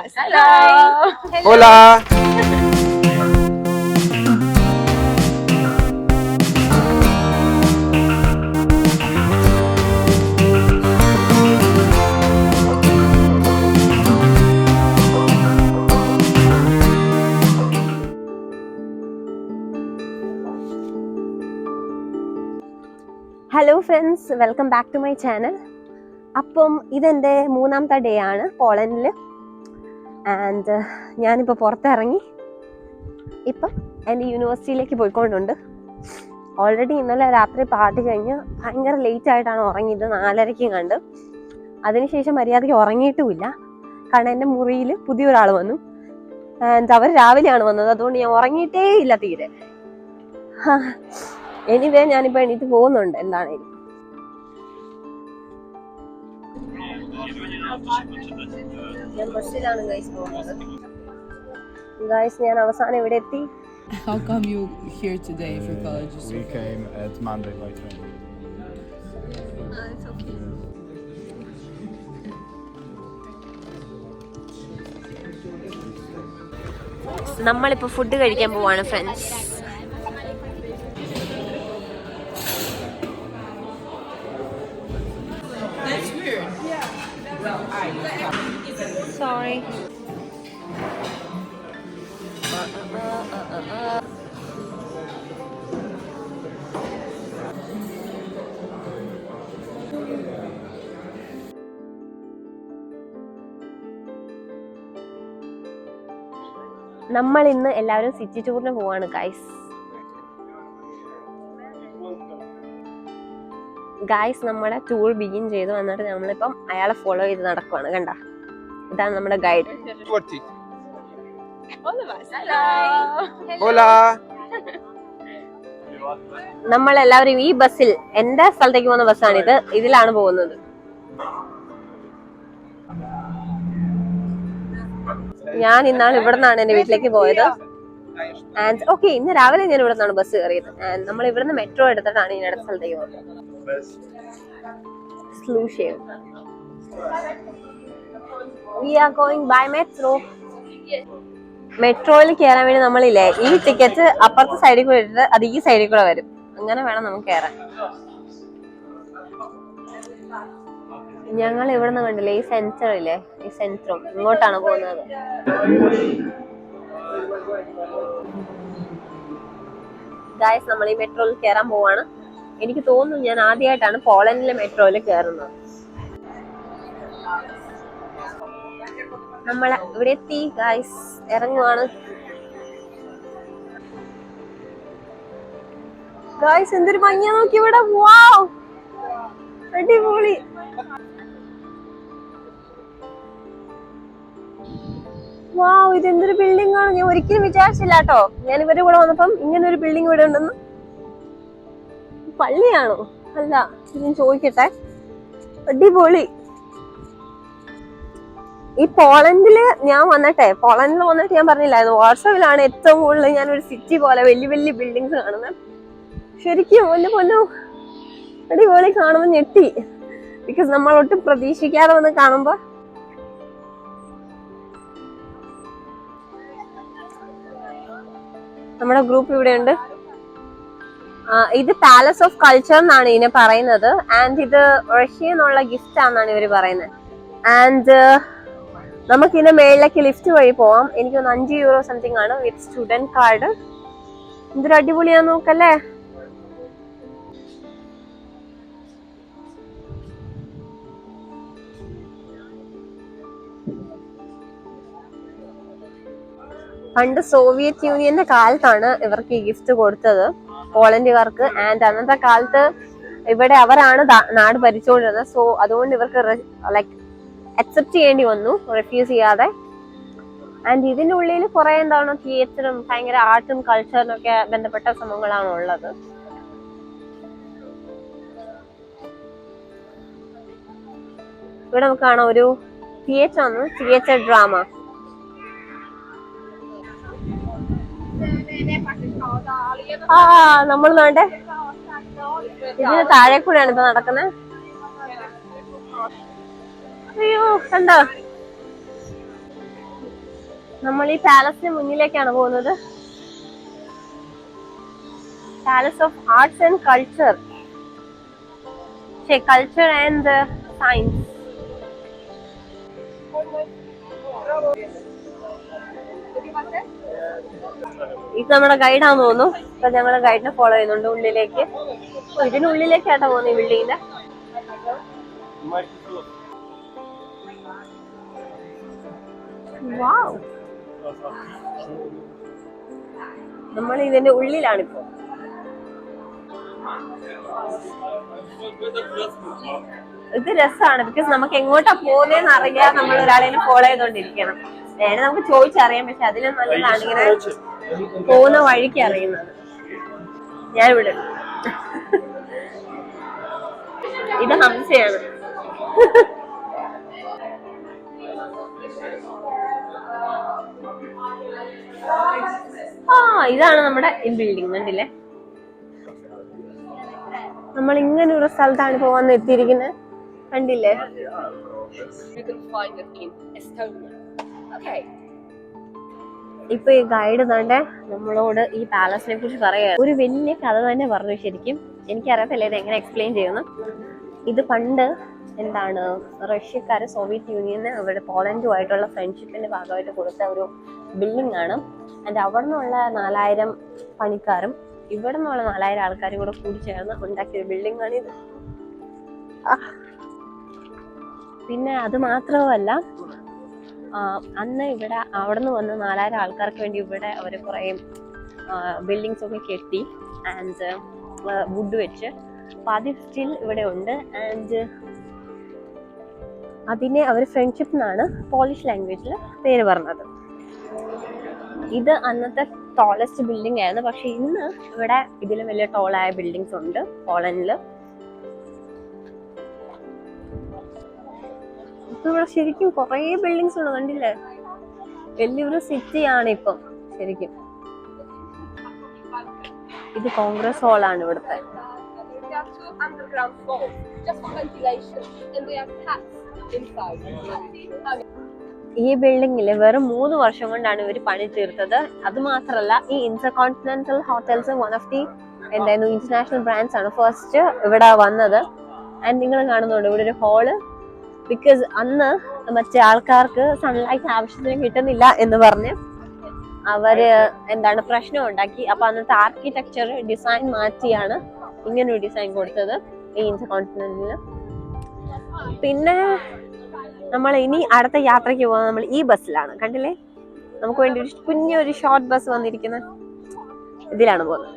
us. Hello. Hola. Hello friends welcome back to my channel അപ്പം ഇതെന്റെ മൂന്നാമത്തെ day ആണ് പോളണ്ടിൽ ആൻഡ് ഞാനിപ്പോൾ പുറത്തിറങ്ങി. ഇപ്പം എന്റെ യൂണിവേഴ്സിറ്റിയിലേക്ക് പോയിക്കൊണ്ടുണ്ട്. ഓൾറെഡി ഇന്നലെ രാത്രി പാട്ട് കഴിഞ്ഞ് ഭയങ്കര ലേറ്റ് ആയിട്ടാണ് ഉറങ്ങിയത് നാലരയ്ക്ക് കണ്ട് അതിനുശേഷം മര്യാദയ്ക്ക് ഉറങ്ങിയിട്ടുമില്ല. കാരണം എന്റെ മുറിയിൽ പുതിയൊരാൾ വന്നു. ആൻഡ് അവർ രാവിലെയാണ് വന്നത്. അതുകൊണ്ട് ഞാൻ ഉറങ്ങിയിട്ടേ ഇല്ല തീരെ. എനിവേ ഞാനിപ്പോൾ എണീറ്റ് പോകുന്നുണ്ട്. എന്താണേലും ഞാൻ ബസ്സിലാണ് ഗൈസ് പോകുന്നത് ഗൈസ് ഞാൻ അവസാനം ഇവിടെ എത്തി How come you here today for college? We came at Monday by train. Uh, it's okay. നമ്മളിപ്പോ ഫുഡ് കഴിക്കാൻ പോവാണ് ഫ്രണ്ട്സ് Sorry. നമ്മൾ ഇന്ന് എല്ലാവരും സിറ്റി ടൂറിന് പോവാണ് ഗൈസ് ഗായ്സ് നമ്മുടെ ടൂർ ബിഗിൻ ചെയ്തു. എന്നിട്ട് നമ്മളിപ്പം അയാളെ ഫോളോ ചെയ്ത് നടക്കുവാണ്. കണ്ട? ഇതാണ് നമ്മുടെ ഗൈഡ്. നമ്മൾ എല്ലാവരും ഈ ബസ്സിൽ എന്റെ സ്ഥലത്തേക്ക് പോകുന്ന ബസ്സാണിത് ഇതിലാണ് പോകുന്നത്. ഞാൻ ഇന്നാണ് ഇവിടെ നിന്നാണ് എന്റെ വീട്ടിലേക്ക് പോയത്. ആൻഡ് ഓക്കെ ഇന്ന് രാവിലെ ഞാൻ ഇവിടെ നിന്നാണ് ബസ് കയറിയത്. ആൻഡ് നമ്മൾ ഇവിടുന്ന് മെട്രോ എടുത്തിട്ടാണ് ഇനി അടുത്ത സ്ഥലത്തേക്ക് പോകുന്നത്. സ്ലൂഷേവ് we are going by metro മെട്രോയിൽ കയറാൻ വേണ്ടി നമ്മളില്ലേ ഈ ടിക്കറ്റ് അപ്പുറത്തെ സൈഡിൽ കൂടെ ഇട്ടിട്ട് അത് ഈ സൈഡിൽ കൂടെ വരും. അങ്ങനെ വേണം നമുക്ക് കയറാൻ. ഞങ്ങൾ ഇവിടെ നിന്ന് കണ്ടില്ലേ ഈ സെന്റർ ഇല്ലേ ഈ സെന്ററും ഇങ്ങോട്ടാണ് പോകുന്നത്. ഗായസ് നമ്മൾ ഈ മെട്രോയിൽ കയറാൻ പോവാണ്. എനിക്ക് തോന്നുന്നു ഞാൻ ആദ്യമായിട്ടാണ് പോളണ്ടിലെ മെട്രോയിൽ കയറുന്നത്. നമ്മൾ ഇവിടെ എത്തി ഗായ്സ് ഇറങ്ങുവാണ്. ഗായ്സ് എന്തൊരു മഞ്ഞ നോക്കി ഇവിടെ. വാവ് അടിപൊളി. വാവ് ഇത് എന്തൊരു ബിൽഡിംഗ് ആണ്? ഞാൻ ഒരിക്കലും വിചാരിച്ചില്ല കേട്ടോ. ഞാൻ ഇവരുടെ കൂടെ വന്നപ്പം ഇങ്ങനെ ഒരു ബിൽഡിംഗ് ഇവിടെ ഉണ്ടെന്ന്. പള്ളിയാണോ? അല്ല ഞാൻ ചോദിക്കട്ടെ. അടിപൊളി. ഈ പോളണ്ടിൽ ഞാൻ വന്നിട്ടെ പോളണ്ടിൽ വന്നിട്ട് ഞാൻ പറഞ്ഞില്ലായിരുന്നു. വാട്സപ്പിലാണ് ഏറ്റവും കൂടുതൽ ഞാൻ ഒരു സിറ്റി പോലെ വലിയ വലിയ ബിൽഡിങ്സ് കാണുന്നത്. ശരിക്കും ഒന്ന് പൊന്നു അടിപൊളി കാണുമ്പോൾ ഞെട്ടി. ബിക്കോസ് നമ്മൾ ഒട്ടും പ്രതീക്ഷിക്കാതെ വന്ന് കാണുമ്പോ നമ്മുടെ ഗ്രൂപ്പ് ഇവിടെ ഉണ്ട് ഇത് പാലസ് ഓഫ് കൾച്ചർ എന്നാണ് ഇതിനെ പറയുന്നത്. ആൻഡ് ഇത് റഷ്യ എന്നുള്ള ഗിഫ്റ്റ് ആണെന്നാണ് ഇവർ പറയുന്നത്. ആൻഡ് നമുക്ക് ഇതിന്റെ മേളിലേക്ക് ലിഫ്റ്റ് വഴി പോവാം. എനിക്ക് ഒന്ന് അഞ്ച് യൂറോ സംതിങ് ആണ് വിത്ത് സ്റ്റുഡന്റ് കാർഡ് എന്തൊരു അടിപൊളിയാ നോക്കല്ലേ? പണ്ട് സോവിയറ്റ് യൂണിയന്റെ കാലത്താണ് ഇവർക്ക് ഈ ഗിഫ്റ്റ് കൊടുത്തത്. പോളണ്ടുകാർക്ക് ആൻഡ് അന്നത്തെ കാലത്ത് ഇവിടെ അവരാണ് നാട് ഭരിച്ചുകൊണ്ടിരുന്നത്. സോ അതുകൊണ്ട് ഇവർക്ക് ലൈക്ക് അക്സെപ്റ്റ് ചെയ്യേണ്ടി വന്നു റെഫ്യൂസ് ചെയ്യാതെ. ആൻഡ് ഇതിന്റെ ഉള്ളിൽ കുറെ എന്താണ് തിയേറ്ററും ഭയങ്കര ആർട്ടും കൾച്ചറിനും ഒക്കെ ബന്ധപ്പെട്ട സംഭവങ്ങളാണ് ഉള്ളത്. ഇവിടെ നമുക്ക് കാണാം ഒരു തിയേറ്റർ ആണ് തിയേറ്റർ ഡ്രാമ ആ നമ്മൾ വേണ്ടേ? ഇതിന് താഴെ കൂടെയാണ് ഇപ്പൊ നടക്കുന്നത്. അയ്യോ കണ്ടോ? നമ്മൾ ഈ പാലസിന് മുന്നിലേക്കാണ് പോകുന്നത്. Palace of arts and culture culture and science ഇത് നമ്മുടെ ഗൈഡാന്ന് തോന്നുന്നു. ഇപ്പൊ ഞങ്ങളുടെ ഗൈഡിനെ ഫോളോ ചെയ്യുന്നുണ്ട് ഉള്ളിലേക്ക്. ഓ, ഇതിനുള്ളിലേക്കാട്ടോ പോകുന്നത് ഈ ബിൽഡിങ്ങിന്റെ വാവ് നമ്മൾ ഇതിന്റെ ഉള്ളിലാണിപ്പോ. ഇത് രസമാണ് ബിക്കോസ് നമുക്ക് എങ്ങോട്ടാ പോകുന്നതെന്ന് അറിയാൻ നമ്മൾ ഒരാളെ ഫോളോ ചെയ്തോണ്ടിരിക്കണം. വേണേ നമുക്ക് ചോദിച്ചറിയാം പക്ഷെ അതിലും നല്ലതാണ് ഇങ്ങനെ പോകുന്ന വഴിക്ക് അറിയുന്നത്. ഞാൻ ഇവിടെ. ഇത് ഹംസയാണ്. ആ ഇതാണ് നമ്മുടെ ബിൽഡിംഗ് കണ്ടില്ലേ? നമ്മൾ ഇങ്ങനെ ഒരു സ്ഥലത്താണ് പോവാൻ എത്തിയിരിക്കുന്നത് കണ്ടില്ലേ. ഇപ്പൊ ഈ ഗൈഡ് തന്നെ നമ്മളോട് ഈ പാലസിനെ കുറിച്ച് പറയാ. ഒരു വലിയ കഥ തന്നെ പറഞ്ഞു ശരിക്കും. എനിക്കറിയത്തില്ല ഇത് എങ്ങനെ എക്സ്പ്ലെയിൻ ചെയ്യുന്നു. ഇത് പണ്ട് എന്താണ് റഷ്യക്കാർ സോവിയറ്റ് യൂണിയന് അവരുടെ പോളണ്ടുമായിട്ടുള്ള ഫ്രണ്ട്ഷിപ്പിന്റെ ഭാഗമായിട്ട് കൊടുത്ത ഒരു ബിൽഡിംഗ് ആണ്. ആൻഡ് അവിടെ നിന്നുള്ള നാലായിരം പണിക്കാരും ഇവിടെ നിന്നുള്ള നാലായിരം ആൾക്കാരും കൂടെ കൂടി ചേർന്ന് ഉണ്ടാക്കിയ ബിൽഡിംഗ് ആണ് ഇത്. പിന്നെ അത് മാത്രവുമല്ല അന്ന് ഇവിടെ അവിടെ നിന്ന് വന്ന നാലായിരം ആൾക്കാർക്ക് വേണ്ടി ഇവിടെ അവർ കുറേ ബിൽഡിങ്സ് ഒക്കെ കെട്ടി ആൻഡ് വുഡ് വെച്ച് അപ്പൊ അത് സ്റ്റിൽ ഇവിടെ ഉണ്ട്. ആൻഡ് അതിനെ അവർ ഫ്രണ്ട്ഷിപ്പ് എന്നാണ് പോളിഷ് ലാംഗ്വേജിൽ പേര് പറഞ്ഞത്. ഇത് അന്നത്തെ ടോളസ്റ്റ് ബിൽഡിംഗ് ആയിരുന്നു. പക്ഷെ ഇന്ന് ഇവിടെ ഇതിലും വലിയ ടോളായ ബിൽഡിങ്സ് ഉണ്ട് പോളണ്ടിൽ ഇപ്പൊ ഇവിടെ ശരിക്കും കുറേ ബിൽഡിങ്സ് ഉണ്ട് കണ്ടില്ലേ? വലിയൊരു സിറ്റി ആണ് ഇപ്പം ശരിക്കും. ഇത് കോൺഗ്രസ് ഹാൾ ആണ് ഇവിടുത്തെ. Underground vault. Just for ventilation, and they have cats inside. ഈ ബിൽഡിങ്ങിൽ വെറും മൂന്ന് വർഷം കൊണ്ടാണ് ഇവർ പണി തീർത്തത്. അത് മാത്രമല്ല ഈ intercontinental hotels one of the എന്തായിരുന്നു ഇന്റർനാഷണൽ ബ്രാൻഡ്സ് ആണ് ഫസ്റ്റ് ഇവിടെ വന്നത്. ആൻഡ് നിങ്ങൾ കാണുന്നുണ്ട് ഇവിടെ ഒരു ഹോൾ ബിക്കോസ് അന്ന് മറ്റേ ആൾക്കാർക്ക് സൺലൈറ്റ് ആവശ്യത്തിന് കിട്ടുന്നില്ല എന്ന് പറഞ്ഞ് അവർ എന്താണ് പ്രശ്നം ഉണ്ടാക്കി. അപ്പൊ അന്നത്തെ ആർക്കിടെക്ചർ ഡിസൈൻ മാറ്റിയാണ്. ഇങ്ങനെ ഒരു ഡിസൈൻ കൊടുത്തത് ഈ കോണ്ടിനെന്റിൽ പിന്നെ നമ്മൾ ഇനി അടുത്ത യാത്രയ്ക്ക് പോകുന്നത് നമ്മൾ ഈ ബസ്സിലാണ്. കണ്ടില്ലേ? നമുക്ക് വേണ്ടി ഒരു കുഞ്ഞൊരു ഷോർട്ട് ബസ് വന്നിരിക്കുന്നത് ഇതിലാണ് പോകുന്നത്.